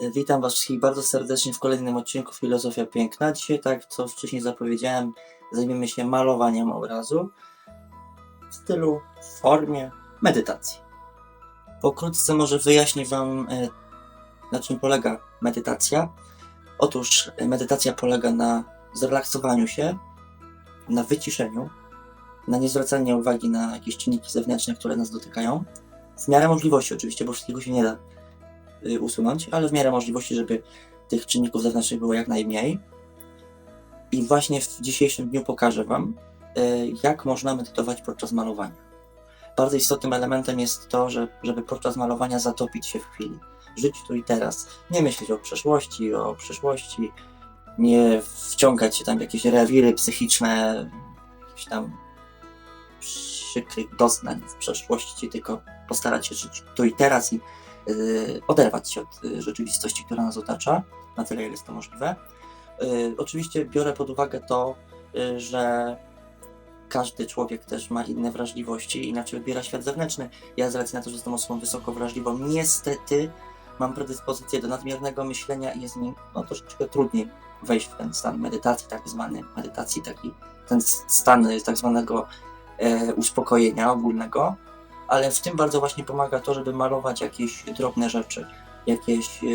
Witam Was wszystkich bardzo serdecznie w kolejnym odcinku Filozofia Piękna. Dzisiaj, tak co wcześniej zapowiedziałem, zajmiemy się malowaniem obrazu w stylu, w formie medytacji. Pokrótce może wyjaśnię Wam, e, na czym polega medytacja. Otóż e, medytacja polega na zrelaksowaniu się, na wyciszeniu, na niezwracaniu uwagi na jakieś czynniki zewnętrzne, które nas dotykają. W miarę możliwości oczywiście, bo wszystkiego się nie da usunąć, ale w miarę możliwości, żeby tych czynników zewnętrznych było jak najmniej. I właśnie w dzisiejszym dniu pokażę Wam, y, jak można medytować podczas malowania. Bardzo istotnym elementem jest to, że, żeby podczas malowania zatopić się w chwili. Żyć tu i teraz. Nie myśleć o przeszłości, o przyszłości, nie wciągać się tam w jakieś rewiry psychiczne, jakieś tam przykrych doznań w przeszłości, tylko postarać się żyć tu i teraz i y, oderwać się od y, rzeczywistości, która nas otacza, na tyle, ile jest to możliwe. Y, oczywiście biorę pod uwagę to, y, że każdy człowiek też ma inne wrażliwości, inaczej odbiera świat zewnętrzny. Ja z racji na to, że jestem osobą wysoko wrażliwą, niestety mam predyspozycję do nadmiernego myślenia i jest mi no, troszeczkę trudniej wejść w ten stan medytacji, tak zwany medytacji, taki ten stan y, tak zwanego e, uspokojenia ogólnego, ale w tym bardzo właśnie pomaga to, żeby malować jakieś drobne rzeczy, jakieś e,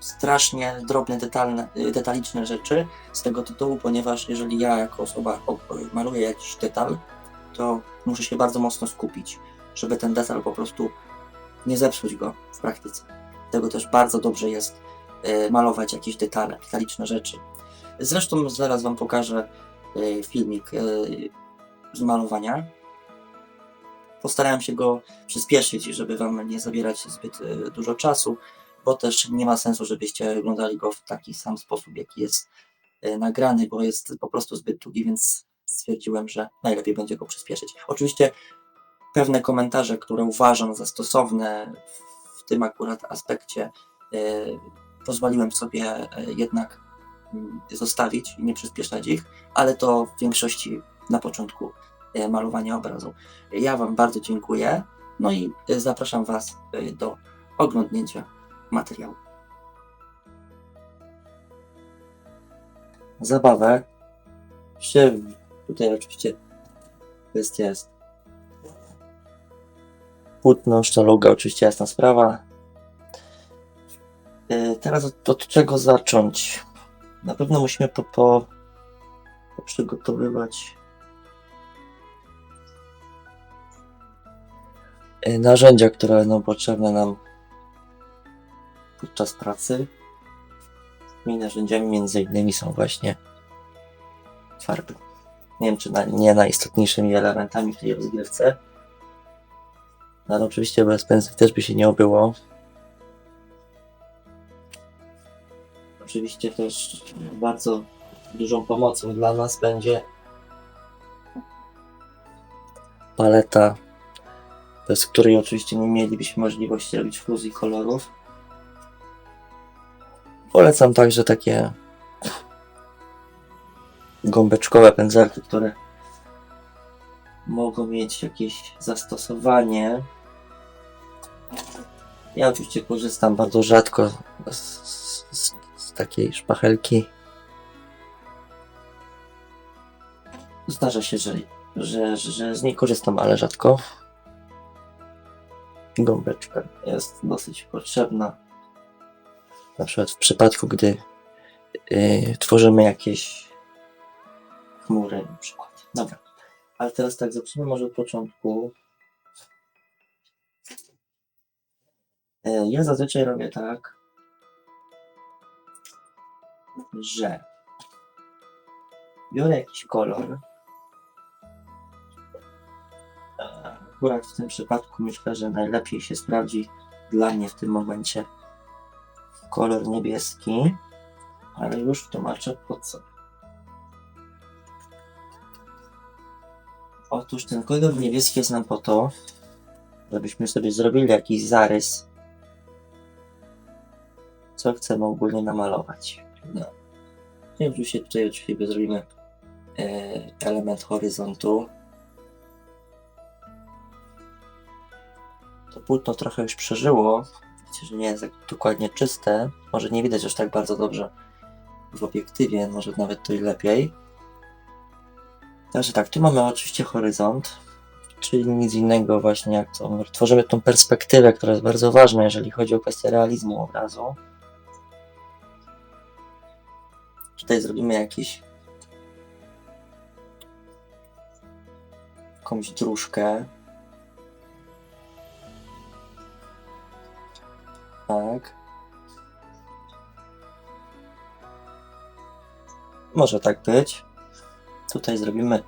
strasznie drobne, detalne, e, detaliczne rzeczy z tego tytułu, ponieważ jeżeli ja jako osoba maluję jakiś detal, to muszę się bardzo mocno skupić, żeby ten detal po prostu nie zepsuć go w praktyce. Dlatego też bardzo dobrze jest e, malować jakieś detale, detaliczne rzeczy. Zresztą zaraz Wam pokażę filmik z malowania. Postarałem się go przyspieszyć, żeby Wam nie zabierać zbyt e, dużo czasu, bo też nie ma sensu, żebyście oglądali go w taki sam sposób, jaki jest e, nagrany, bo jest po prostu zbyt długi, więc stwierdziłem, że najlepiej będzie go przyspieszyć. Oczywiście pewne komentarze, które uważam za stosowne w tym akurat aspekcie, e, pozwoliłem sobie jednak mm, zostawić i nie przyspieszać ich, ale to w większości na początku malowania obrazu. Ja Wam bardzo dziękuję, no i e, zapraszam Was e, do oglądnięcia materiału. Zabawę. Się tutaj oczywiście kwestia jest płótno, szczeluga, oczywiście jasna sprawa. Teraz od, od czego zacząć? Na pewno musimy po, po, poprzygotowywać narzędzia, które będą potrzebne nam podczas pracy. Tymi narzędziami między innymi są właśnie farby. Nie wiem, czy na, nie najistotniejszymi elementami w tej rozgrywce. No, ale oczywiście bez pensji też by się nie obyło. Oczywiście też bardzo dużą pomocą dla nas będzie paleta, bez której oczywiście nie mielibyśmy możliwości robić fuzji kolorów. Polecam także takie gąbeczkowe pędzelki, które mogą mieć jakieś zastosowanie. Ja oczywiście korzystam bardzo rzadko z, z, z takiej szpachelki. Zdarza się, że, że, że z niej korzystam, ale rzadko. Gąbeczka jest dosyć potrzebna. Na przykład w przypadku, gdy yy, tworzymy jakieś chmury na przykład. Dobra. Ale teraz tak, zacznijmy może od początku. E, Ja zazwyczaj robię tak, że biorę jakiś kolor. Akurat w tym przypadku myślę, że najlepiej się sprawdzi dla mnie w tym momencie kolor niebieski, ale już tłumaczę po co. Otóż ten kolor niebieski jest nam po to, żebyśmy sobie zrobili jakiś zarys, co chcemy ogólnie namalować. No. Oczywiście tutaj oczywiście zrobimy e, element horyzontu. To płótno trochę już przeżyło, że nie jest dokładnie czyste. Może nie widać aż tak bardzo dobrze w obiektywie, może nawet to i lepiej. Także tak, tu mamy oczywiście horyzont, czyli nic innego właśnie jak to. Tworzymy tą perspektywę, która jest bardzo ważna, jeżeli chodzi o kwestię realizmu obrazu. Tutaj zrobimy jakiś jakąś dróżkę. Może tak być. Tutaj zrobimy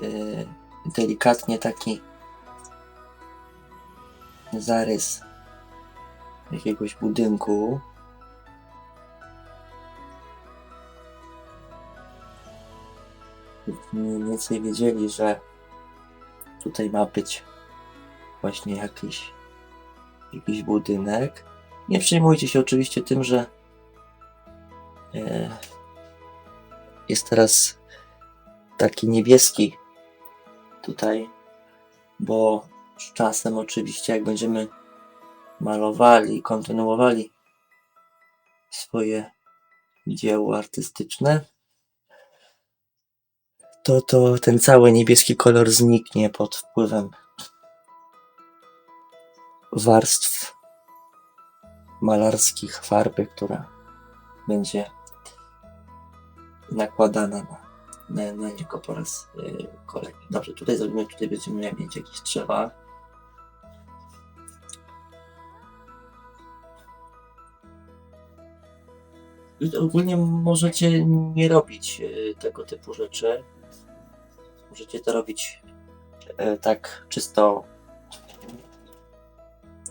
yy, delikatnie taki zarys jakiegoś budynku. Mniej więcej wiedzieli, że tutaj ma być właśnie jakiś, jakiś budynek. Nie przejmujcie się oczywiście tym, że e, jest teraz taki niebieski tutaj, bo z czasem oczywiście jak będziemy malowali, kontynuowali swoje dzieło artystyczne, to, to ten cały niebieski kolor zniknie pod wpływem warstw malarskich farby, która będzie nakładana na, na, na niego po raz yy, kolejny. Dobrze, tutaj zrobimy, tutaj będziemy mieć jakieś drzewa. I Ogólnie możecie nie robić yy, tego typu rzeczy. Możecie to robić e, tak czysto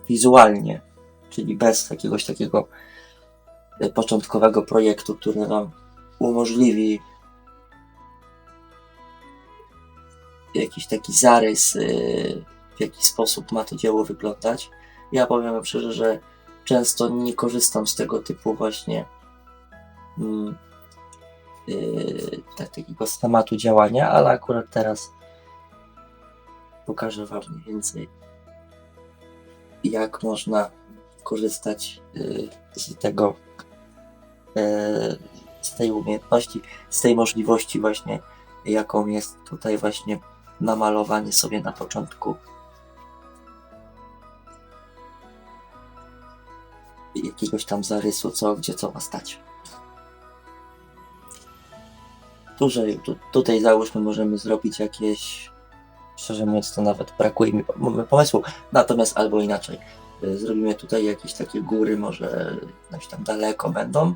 wizualnie, czyli bez jakiegoś takiego początkowego projektu, który Wam umożliwi jakiś taki zarys, e, w jaki sposób ma to dzieło wyglądać. Ja powiem szczerze, że często nie korzystam z tego typu właśnie mm, yy, tak, takiego schematu działania, ale akurat teraz pokażę Wam mniej więcej, jak można korzystać yy, z tego, z tej umiejętności, z tej możliwości właśnie, jaką jest tutaj właśnie namalowanie sobie na początku jakiegoś tam zarysu, co, gdzie co ma stać. Tutaj, tu, tutaj załóżmy możemy zrobić jakieś, szczerze mówiąc to nawet brakuje mi po- pomysłu, natomiast albo inaczej. Zrobimy tutaj jakieś takie góry, może gdzieś tam daleko będą.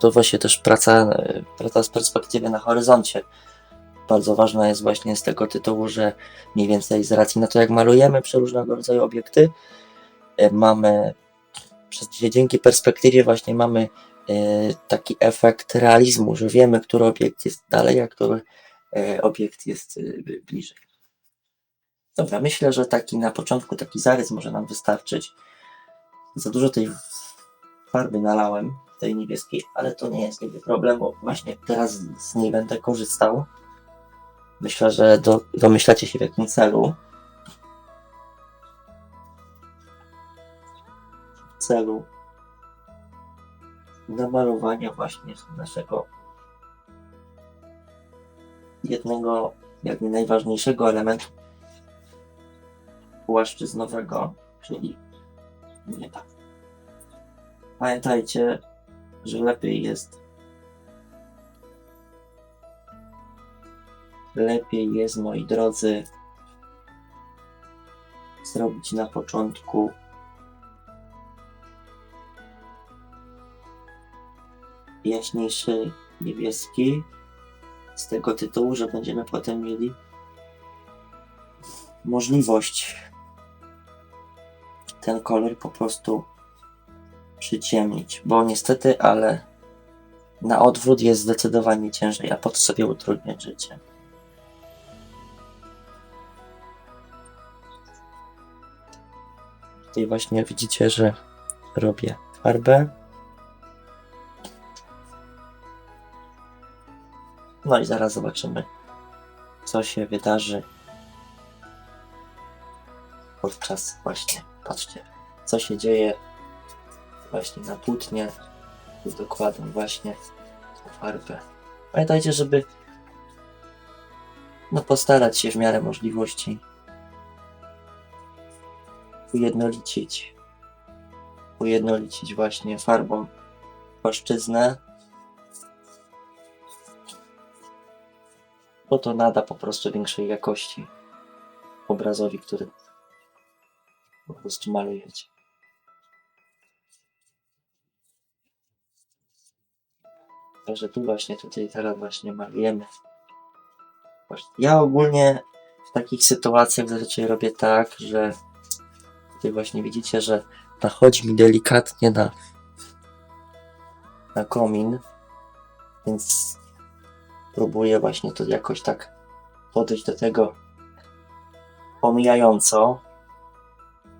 To właśnie też praca, praca z perspektywy na horyzoncie. Bardzo ważna jest właśnie z tego tytułu, że mniej więcej z racji na to, jak malujemy przeróżnego rodzaju obiekty, y, mamy dzięki perspektywie właśnie mamy e, taki efekt realizmu, że wiemy, który obiekt jest dalej, a który e, obiekt jest e, bliżej. Dobra, myślę, że taki na początku taki zarys może nam wystarczyć. Za dużo tej farby nalałem, tej niebieskiej, ale to nie jest niby problem, bo właśnie teraz z niej będę korzystał. Myślę, że do, domyślacie się w jakim celu. W celu namalowania właśnie naszego jednego, jak nie najważniejszego elementu płaszczyznowego, czyli nieba. Pamiętajcie, że lepiej jest. Lepiej jest, moi drodzy, zrobić na początku jaśniejszy niebieski z tego tytułu, że będziemy potem mieli możliwość ten kolor po prostu przyciemnić, bo niestety, ale na odwrót jest zdecydowanie ciężej, a po to sobie utrudniać życie. Tutaj właśnie widzicie, że robię farbę. No i zaraz zobaczymy, co się wydarzy podczas właśnie, patrzcie, co się dzieje właśnie na płótnie. Dokładam właśnie farbę. Pamiętajcie, żeby no postarać się w miarę możliwości ujednolicić ujednolicić właśnie farbą płaszczyznę bo to nada po prostu większej jakości obrazowi, który po prostu malujecie. Także tu właśnie, tutaj teraz właśnie malujemy. Ja ogólnie w takich sytuacjach zazwyczaj robię tak, że tutaj właśnie widzicie, że nachodzi mi delikatnie na, na komin, więc próbuję właśnie to jakoś tak podejść do tego pomijająco,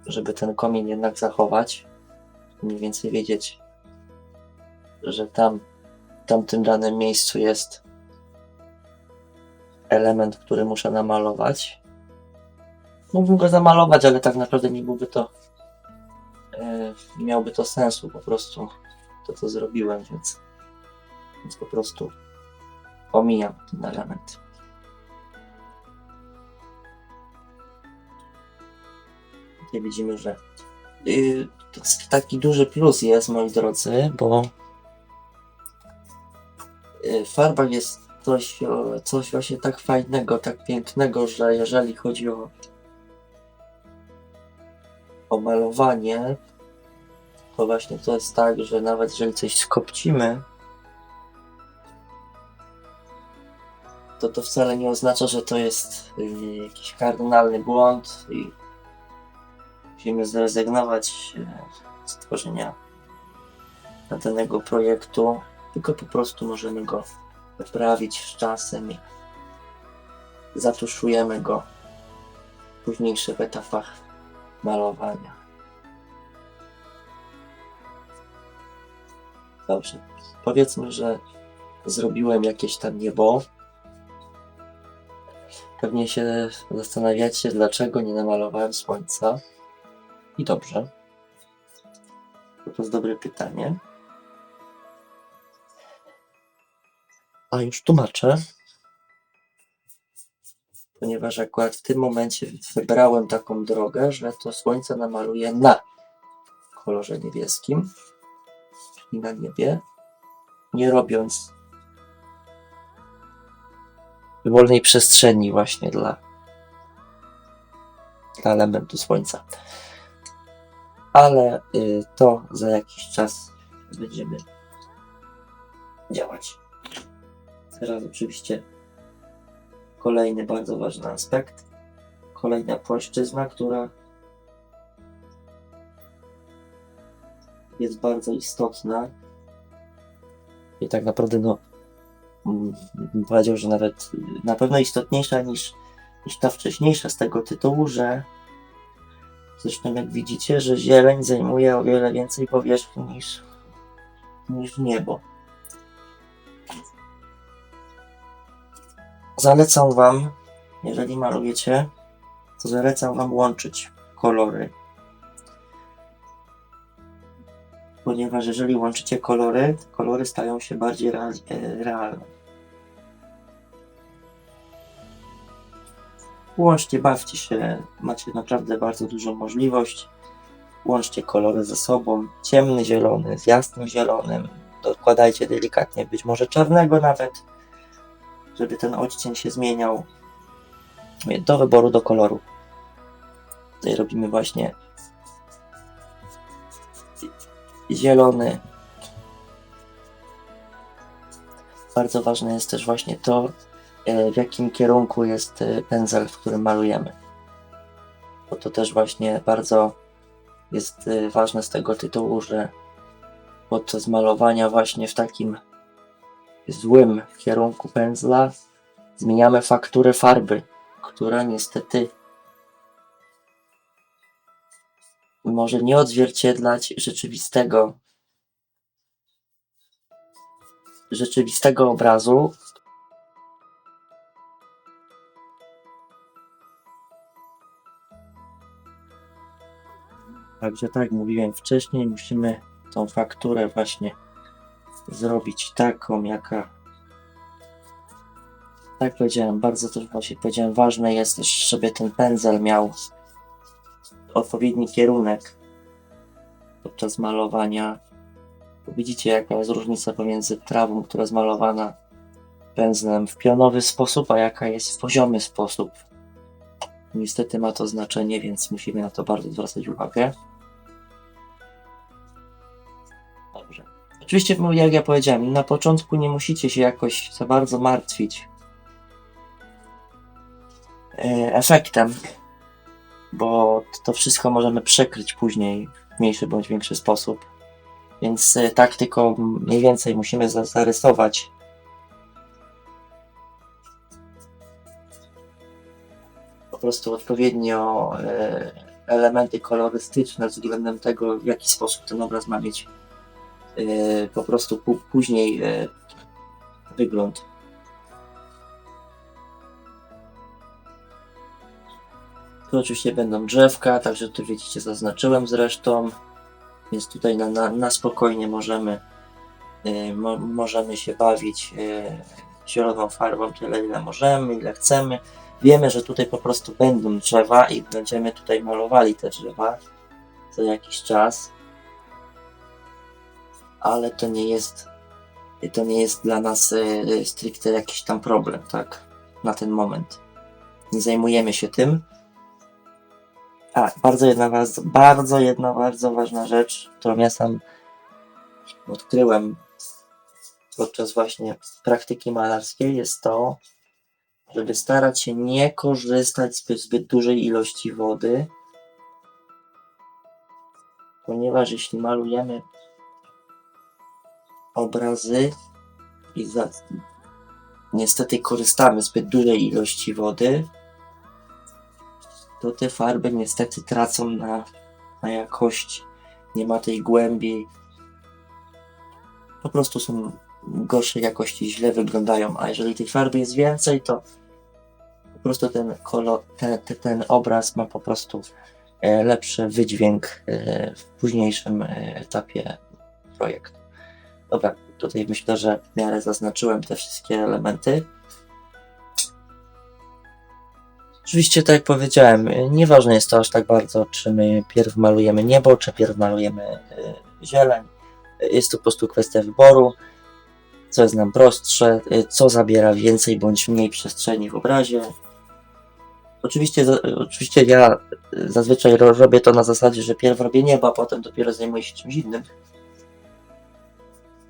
żeby ten komin jednak zachować, mniej więcej wiedzieć, że tam, tamtym danym miejscu jest element, który muszę namalować. Mógłbym go zamalować, ale tak naprawdę nie byłby to e, nie miałby to sensu po prostu to, co zrobiłem, więc, więc po prostu omijam ten element. Tutaj widzimy, że yy, to taki duży plus jest, moi drodzy, bo w farbach jest coś, coś właśnie tak fajnego, tak pięknego, że jeżeli chodzi o, o malowanie, to właśnie to jest tak, że nawet jeżeli coś skopcimy, to to wcale nie oznacza, że to jest y, jakiś kardynalny błąd i musimy zrezygnować y, z tworzenia danego projektu, tylko po prostu możemy go poprawić z czasem i zatuszujemy go w późniejszych etapach malowania. Dobrze. Powiedzmy, że zrobiłem jakieś tam niebo. Pewnie się zastanawiacie, dlaczego nie namalowałem słońca. I dobrze. To jest dobre pytanie. A już tłumaczę. Ponieważ akurat w tym momencie wybrałem taką drogę, że to słońce namaluję na kolorze niebieskim, czyli na niebie, nie robiąc wolnej przestrzeni właśnie dla, dla elementu słońca. Ale y, to za jakiś czas będziemy działać. Teraz oczywiście kolejny bardzo ważny aspekt. Kolejna płaszczyzna, która jest bardzo istotna. I tak naprawdę no mm, bym powiedział, że nawet na pewno istotniejsza niż, niż ta wcześniejsza z tego tytułu, że zresztą jak widzicie, że zieleń zajmuje o wiele więcej powierzchni niż, niż niebo. Zalecam Wam, jeżeli malujecie, to zalecam Wam łączyć kolory. Ponieważ jeżeli łączycie kolory, kolory stają się bardziej real, e, realne. Łączcie, bawcie się, macie naprawdę bardzo dużą możliwość. Łączcie kolory ze sobą. Ciemny zielony z jasnym zielonym. Dokładajcie delikatnie, być może czarnego nawet żeby ten odcień się zmieniał do wyboru do koloru. Tutaj robimy właśnie zielony. Bardzo ważne jest też właśnie to, e, w jakim kierunku jest e, pędzel, w którym malujemy. Bo to też właśnie bardzo jest e, ważne z tego tytułu, że podczas malowania właśnie w takim złym kierunku pędzla zmieniamy fakturę farby, która niestety może nie odzwierciedlać rzeczywistego rzeczywistego obrazu. Także tak jak mówiłem wcześniej, musimy tą fakturę właśnie zrobić taką, jaka tak powiedziałem, bardzo też właśnie powiedziałem, ważne jest też, żeby ten pędzel miał odpowiedni kierunek podczas malowania. Widzicie, jaka jest różnica pomiędzy trawą, która jest malowana pędzlem w pionowy sposób, a jaka jest w poziomy sposób. Niestety ma to znaczenie, więc musimy na to bardzo zwracać uwagę. Oczywiście, no, jak ja powiedziałem, na początku nie musicie się jakoś za bardzo martwić e, efektem, bo to wszystko możemy przekryć później w mniejszy bądź większy sposób. Więc e, tak tylko mniej więcej musimy za- zarysować po prostu odpowiednio e, elementy kolorystyczne względem tego, w jaki sposób ten obraz ma mieć po prostu pó- później e, wygląd. Tu oczywiście będą drzewka, także tu widzicie zaznaczyłem zresztą, więc tutaj na, na, na spokojnie możemy e, mo, możemy się bawić e, zieloną farbą tyle ile możemy, ile chcemy. Wiemy, że tutaj po prostu będą drzewa i będziemy tutaj malowali te drzewa za jakiś czas. Ale to nie jest to nie jest dla nas e, stricte jakiś tam problem, tak? Na ten moment. Nie zajmujemy się tym. A, bardzo jedna, bardzo, bardzo jedna, bardzo ważna rzecz, którą ja sam odkryłem podczas właśnie praktyki malarskiej, jest to, żeby starać się nie korzystać z zbyt dużej ilości wody, ponieważ jeśli malujemy obrazy i za, niestety korzystamy z zbyt dużej ilości wody, to te farby niestety tracą na, na jakości. Nie ma tej głębi. Po prostu są gorszej jakości, źle wyglądają. A jeżeli tej farby jest więcej, to po prostu ten kolor, ten, ten, ten obraz ma po prostu e, lepszy wydźwięk e, w późniejszym e, etapie projektu. Dobra, tutaj myślę, że w miarę zaznaczyłem te wszystkie elementy. Oczywiście, tak jak powiedziałem, nieważne jest to aż tak bardzo, czy my pierw malujemy niebo, czy pierw malujemy y, zieleń. Jest to po prostu kwestia wyboru, co jest nam prostsze, y, co zabiera więcej bądź mniej przestrzeni w obrazie. Oczywiście, oczywiście ja y, zazwyczaj ro- robię to na zasadzie, że pierw robię niebo, a potem dopiero zajmuję się czymś innym.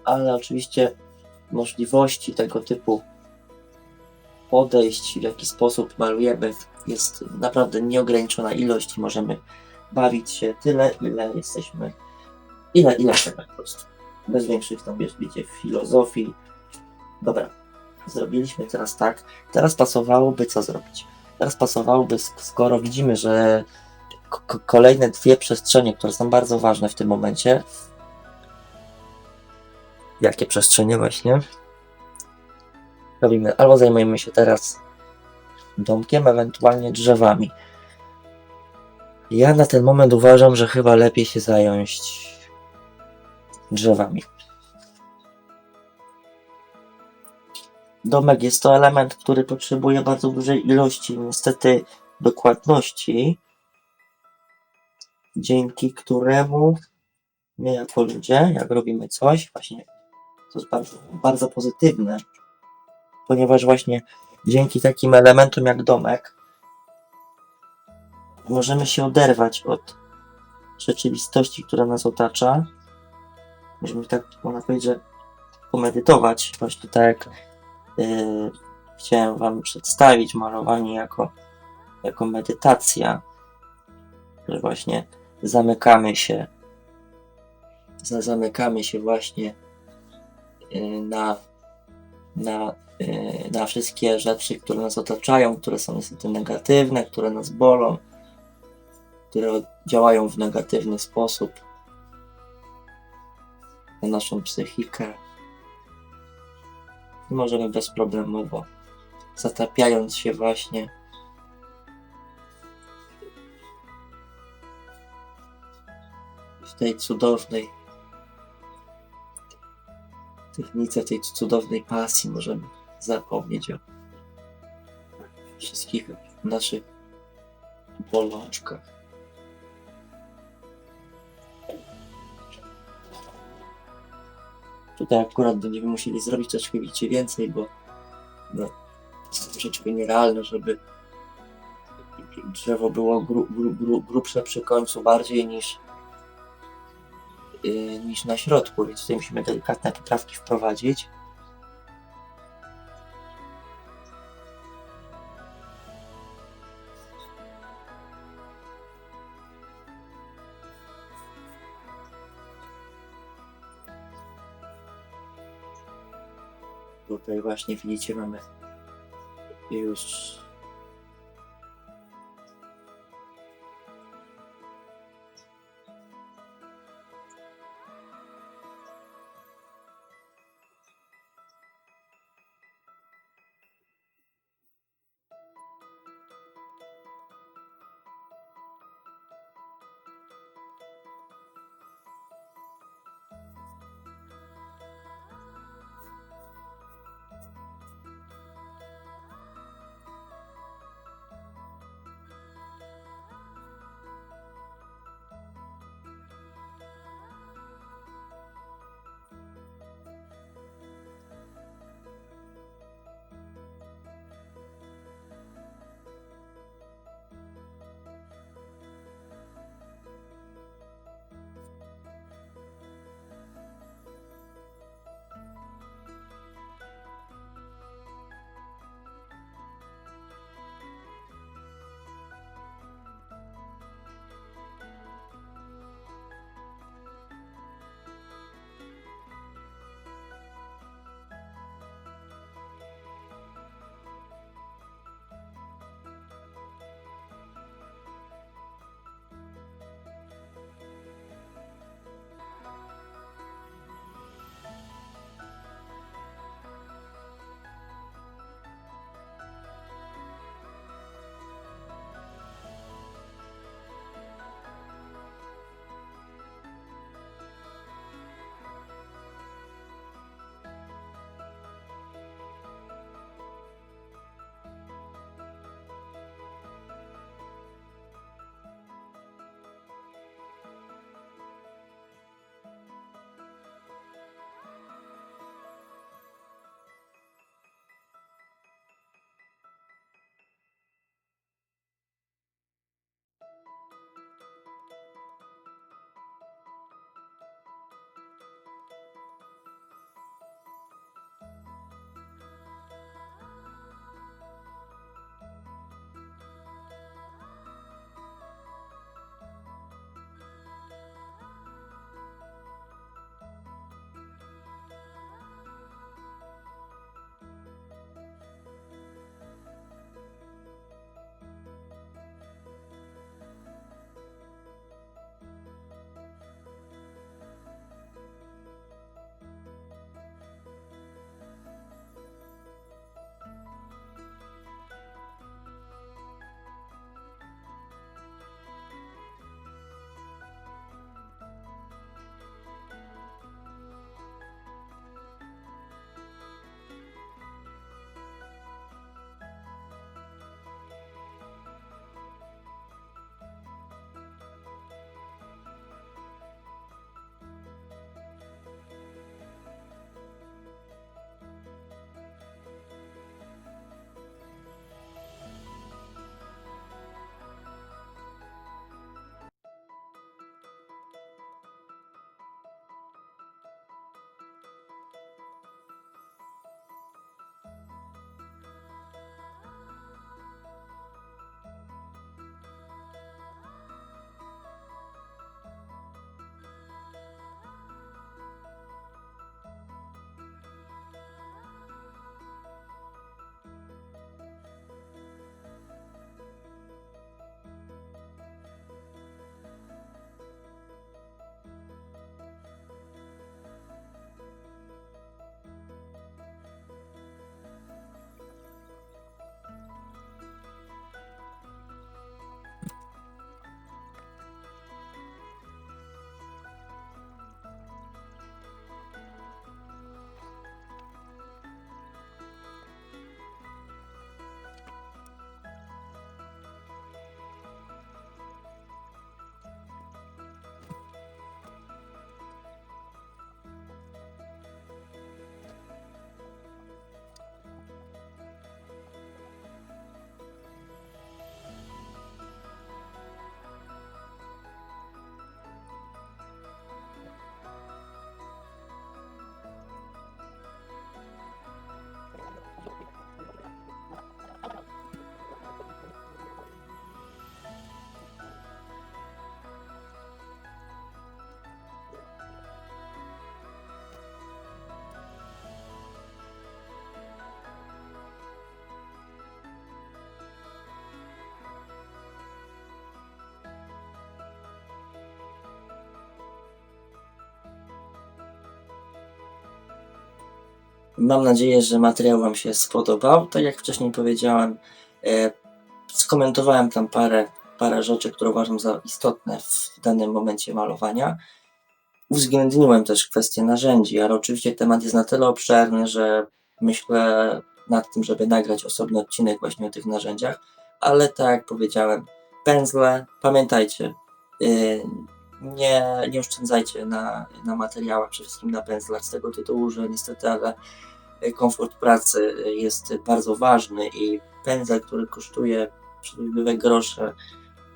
Ale oczywiście możliwości tego typu podejść, w jaki sposób malujemy, jest naprawdę nieograniczona ilość i możemy bawić się tyle, ile jesteśmy, ile, ile chcemy po prostu. Bez większych tam, wiesz, wiecie, filozofii. Dobra, zrobiliśmy teraz tak. Teraz pasowałoby co zrobić? Teraz pasowałoby, sk- skoro widzimy, że kolejne dwie przestrzenie, które są bardzo ważne w tym momencie. Jakie przestrzenie właśnie? robimy, albo zajmujemy się teraz domkiem, ewentualnie drzewami. Ja na ten moment uważam, że chyba lepiej się zająć drzewami. Domek jest to element, który potrzebuje bardzo dużej ilości, niestety, dokładności, dzięki któremu my jako ludzie, jak robimy coś, właśnie to jest bardzo, bardzo pozytywne, ponieważ właśnie dzięki takim elementom jak domek możemy się oderwać od rzeczywistości, która nas otacza. Możemy tak, można powiedzieć, że pomedytować, właśnie tak jak yy, chciałem Wam przedstawić malowanie jako, jako medytacja, że właśnie zamykamy się, za- zamykamy się właśnie na, na yy, na wszystkie rzeczy, które nas otaczają, które są niestety negatywne, które nas bolą, które działają w negatywny sposób na naszą psychikę. I możemy bezproblemowo, zatapiając się właśnie tej cudownej technice, tej cudownej pasji możemy zapomnieć o wszystkich naszych bolączkach. Tutaj akurat będziemy musieli zrobić troszkę więcej, bo no, jest troszeczkę nierealne, żeby drzewo było gru, gru, gru, grubsze przy końcu bardziej niż, niż na środku, więc tutaj musimy delikatne poprawki wprowadzić. Tutaj właśnie widzicie mamy już Mam nadzieję, że materiał Wam się spodobał. Tak jak wcześniej powiedziałem, e, skomentowałem tam parę, parę rzeczy, które uważam za istotne w danym momencie malowania. Uwzględniłem też kwestię narzędzi, ale oczywiście temat jest na tyle obszerny, że myślę nad tym, żeby nagrać osobny odcinek właśnie o tych narzędziach. Ale tak jak powiedziałem, pędzle, pamiętajcie, yy, nie, nie oszczędzajcie na, na materiałach, przede wszystkim na pędzlach, z tego tytułu, że niestety, ale komfort pracy jest bardzo ważny i pędzel, który kosztuje przysłowiowe grosze,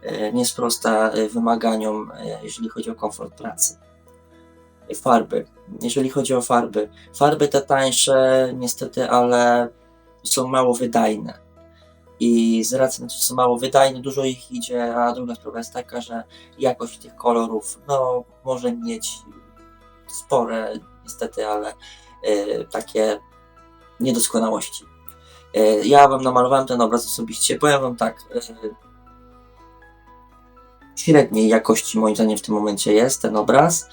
y, nie sprosta y, wymaganiom, y, jeżeli chodzi o komfort pracy. Farby. Jeżeli chodzi o farby, farby te tańsze, niestety, ale są mało wydajne. I z racji na to, że są mało wydajne, dużo ich idzie, a druga sprawa jest taka, że jakość tych kolorów, no, może mieć spore, niestety, ale y, takie niedoskonałości. Y, ja wam namalowałem ten obraz osobiście, powiem wam tak, y, średniej jakości moim zdaniem w tym momencie jest ten obraz.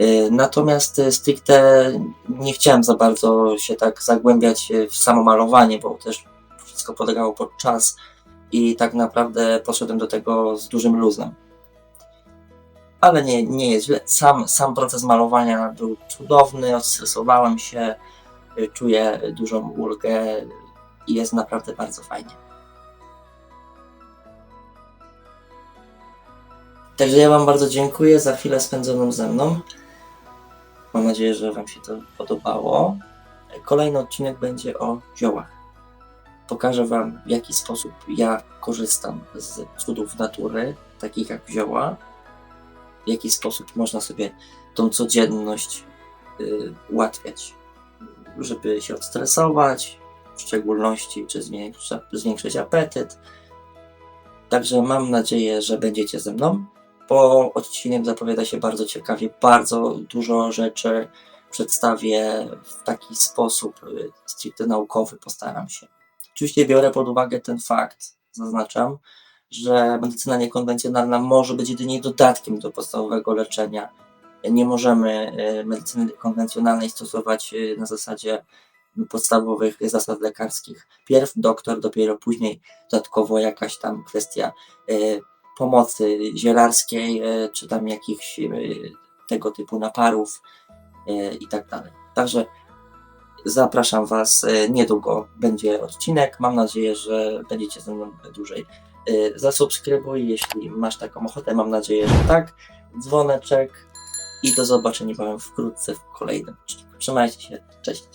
Y, Natomiast stricte nie chciałem za bardzo się tak zagłębiać w samo malowanie, bo też wszystko podlegało pod czas i tak naprawdę poszedłem do tego z dużym luzem. Ale nie, nie jest źle. Sam, sam proces malowania był cudowny, odstresowałem się, czuję dużą ulgę i jest naprawdę bardzo fajnie. Także ja Wam bardzo dziękuję za chwilę spędzoną ze mną. Mam nadzieję, że Wam się to podobało. Kolejny odcinek będzie o ziołach. Pokażę Wam, w jaki sposób ja korzystam z cudów natury, takich jak zioła. W jaki sposób można sobie tą codzienność y, ułatwiać, żeby się odstresować, w szczególności, czy zwiększyć apetyt. Także mam nadzieję, że będziecie ze mną bo odcinek zapowiada się bardzo ciekawie. Bardzo dużo rzeczy przedstawię w taki sposób y, stricte naukowy, postaram się. Oczywiście biorę pod uwagę ten fakt, zaznaczam, że medycyna niekonwencjonalna może być jedynie dodatkiem do podstawowego leczenia. Nie możemy y, medycyny konwencjonalnej stosować y, na zasadzie podstawowych zasad lekarskich. Pierw doktor, dopiero później dodatkowo jakaś tam kwestia y, pomocy zielarskiej, e, czy tam jakichś e, tego typu naparów e, i tak dalej. Także zapraszam Was, niedługo będzie odcinek, mam nadzieję, że będziecie ze mną dłużej. Zasubskrybuj, jeśli masz taką ochotę, mam nadzieję, że tak. Dzwoneczek i do zobaczenia wkrótce w kolejnym odcinku. Trzymajcie się, cześć.